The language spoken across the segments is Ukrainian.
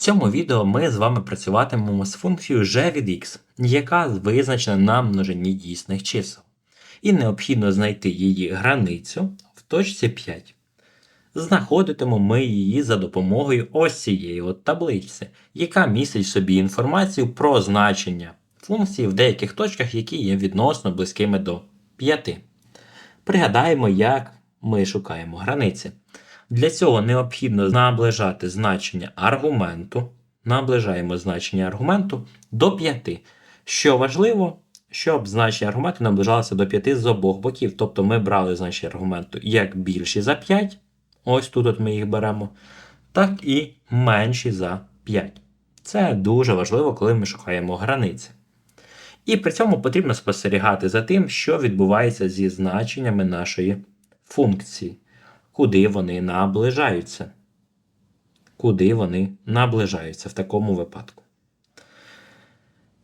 цьому відео ми з вами працюватимемо з функцією g від x, яка визначена на множині дійсних чисел. І необхідно знайти її границю в точці 5. Знаходитимо ми її за допомогою ось цієї от таблиці, яка містить в собі інформацію про значення функції в деяких точках, які є відносно близькими до 5. Пригадаємо, як ми шукаємо границі. Для цього необхідно наближати значення аргументу. Наближаємо значення аргументу до 5. Що важливо, щоб значення аргументу наближалося до 5 з обох боків. Тобто ми брали значення аргументу як більші за 5, ось тут от ми їх беремо, так і менші за 5. Це дуже важливо, коли ми шукаємо границі. І при цьому потрібно спостерігати за тим, що відбувається зі значеннями нашої функції, куди вони наближаються. Куди вони наближаються в такому випадку.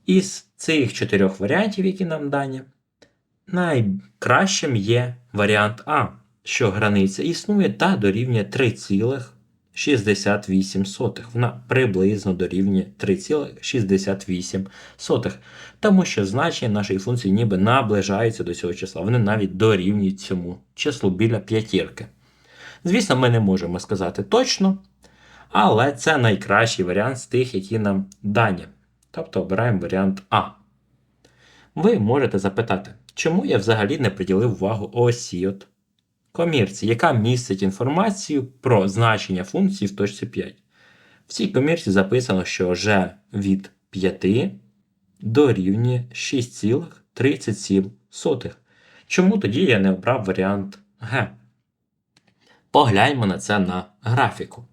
Із цих чотирьох варіантів, які нам дані, найкращим є варіант А, що границя існує та дорівнює 3,68. Вона приблизно дорівнює 3,68. Тому що значення нашої функції ніби наближаються до цього числа. Вони навіть дорівнюють цьому числу біля п'ятірки. Звісно, ми не можемо сказати точно, але це найкращий варіант з тих, які нам дані. Тобто обираємо варіант А. Ви можете запитати, чому я взагалі не приділив увагу ось цій от комірці, яка містить інформацію про значення функції в точці 5. В цій комірці записано, що g від 5 дорівнює 6,37. Чому тоді я не обрав варіант Г? Погляньмо на це на графіку.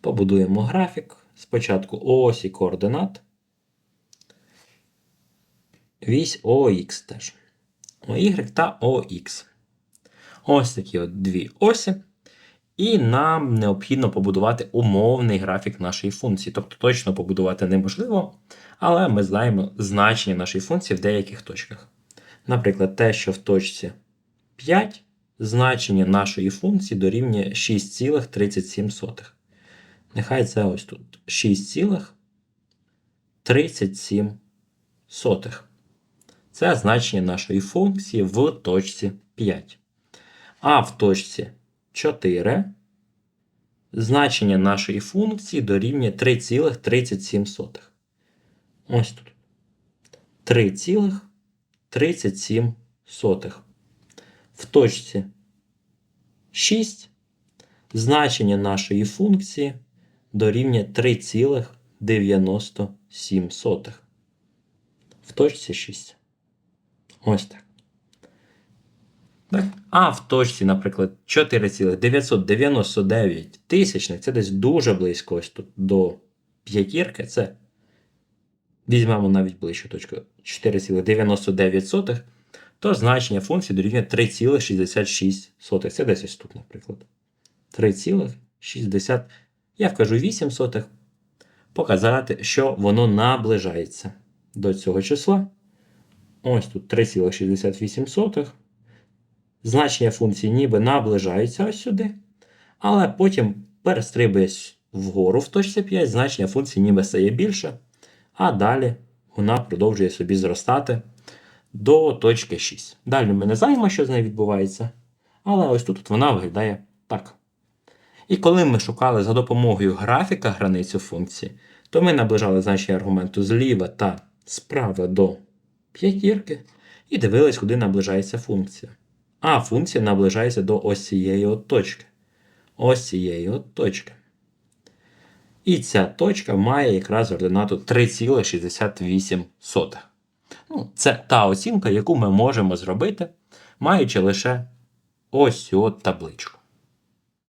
Побудуємо графік. Спочатку осі координат. Вісь ОХ теж. ОY та ОХ. Ось такі от дві осі. І нам необхідно побудувати умовний графік нашої функції. Тобто точно побудувати неможливо, але ми знаємо значення нашої функції в деяких точках. Наприклад, те, що в точці 5 значення нашої функції дорівнює 6,37. Нехай це ось тут 6,37. Це значення нашої функції в точці 5. А в точці 4 значення нашої функції дорівнює 3,37. Ось тут. 3,37. В точці 6 значення нашої функції дорівнює 3,97. В точці 6. Ось так. так. А в точці, наприклад, 4,999 тисячних, це десь дуже близько ось тут до п'ятірки. Це візьмемо навіть ближчу точку 4,99, то значення функції дорівнює 3,66. Це десь тут, наприклад. 3,60. Я вкажу 8 сотих. Показати, що воно наближається до цього числа. Ось тут 3,68. Значення функції ніби наближається ось сюди. Але потім перестрибує вгору в точці 5, значення функції ніби стає більше. А далі вона продовжує собі зростати до точки 6. Далі ми не знаємо, що з нею відбувається. Але ось тут вона виглядає так. І коли ми шукали за допомогою графіка границю функції, то ми наближали значення аргументу зліва та справа до п'ятірки і дивились, куди наближається функція. А функція наближається до ось цієї от точки. Ось цієї от точки. І ця точка має якраз ординату 3,68. Ну, Це та оцінка, яку ми можемо зробити, маючи лише ось цю от табличку.